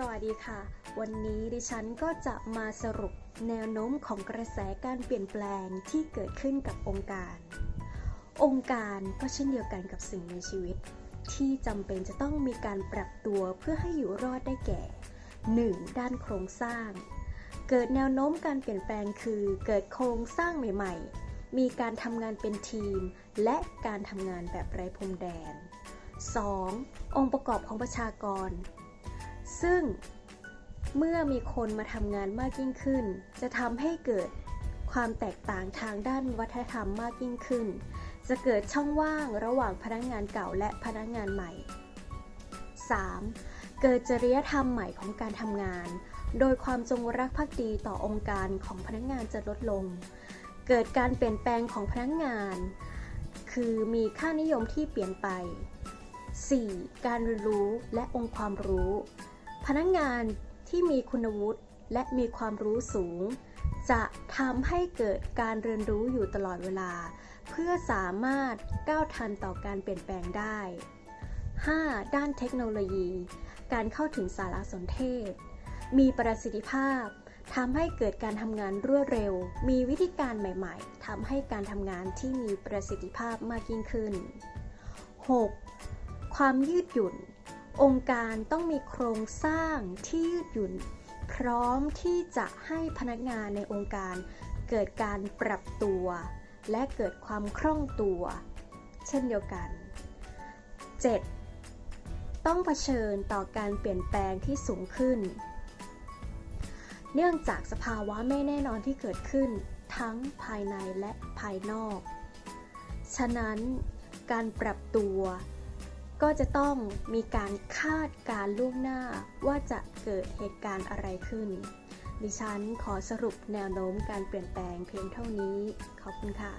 สวัสดีค่ะ วันนี้ดิฉันก็จะมาสรุปแนวโน้มของกระแสการเปลี่ยนแปลงที่เกิดขึ้นกับองค์การ องค์การก็เช่นเดียวกันกับสิ่งในชีวิต ที่จำเป็นจะต้องมีการปรับตัวเพื่อให้อยู่รอดได้แก่ 1. ด้านโครงสร้าง เกิดแนวโน้มการเปลี่ยนแปลงคือเกิดโครงสร้างใหม่ ๆ มีการทำงานเป็นทีม และการทำงานแบบไร้พรมแดน 2. องค์ประกอบของประชากร ซึ่งเมื่อมีคนมาทำงานมากยิ่งขึ้น จะทำให้เกิดความแตกต่างทางด้านวัฒนธรรมมากยิ่งขึ้น จะเกิดช่องว่างระหว่างพนักงานเก่าและพนักงานใหม่ 3. เกิดจริยธรรมใหม่ของการทำงาน โดยความจงรักภักดีต่อองค์การของพนักงานจะลดลง เกิดการเปลี่ยนแปลงของพนักงาน คือมีค่านิยมที่เปลี่ยนไป 4. การเรียนรู้และองค์ความรู้ พนักงานที่มีคุณวุฒิและมีความรู้สูง จะทำให้เกิดการเรียนรู้อยู่ตลอดเวลา เพื่อสามารถก้าวทันต่อการเปลี่ยนแปลงได้ 5. ด้านเทคโนโลยี การเข้าถึงสารสนเทศ มีประสิทธิภาพทำให้เกิดการทำงานรวดเร็ว มีวิธีการใหม่ ๆทำให้การทำงานที่มีประสิทธิภาพมากยิ่งขึ้น 6. ความยืดหยุ่น องค์การต้องมีโครงสร้างที่ยืดหยุ่น พร้อมที่จะให้พนักงานในองค์การ เกิดการปรับตัว และเกิดความคล่องตัว เช่นเดียวกัน 7. ต้องเผชิญต่อการเปลี่ยนแปลงที่สูงขึ้น เนื่องจากสภาวะไม่แน่นอนที่เกิดขึ้น ทั้งภายในและภายนอก ฉะนั้นการปรับตัว ก็จะต้องมีการคาดการล่วงหน้าว่าจะเกิดเหตุการณ์อะไรขึ้น ดิฉันขอสรุปแนวโน้มการเปลี่ยนแปลงเพียงเท่านี้ ขอบคุณค่ะ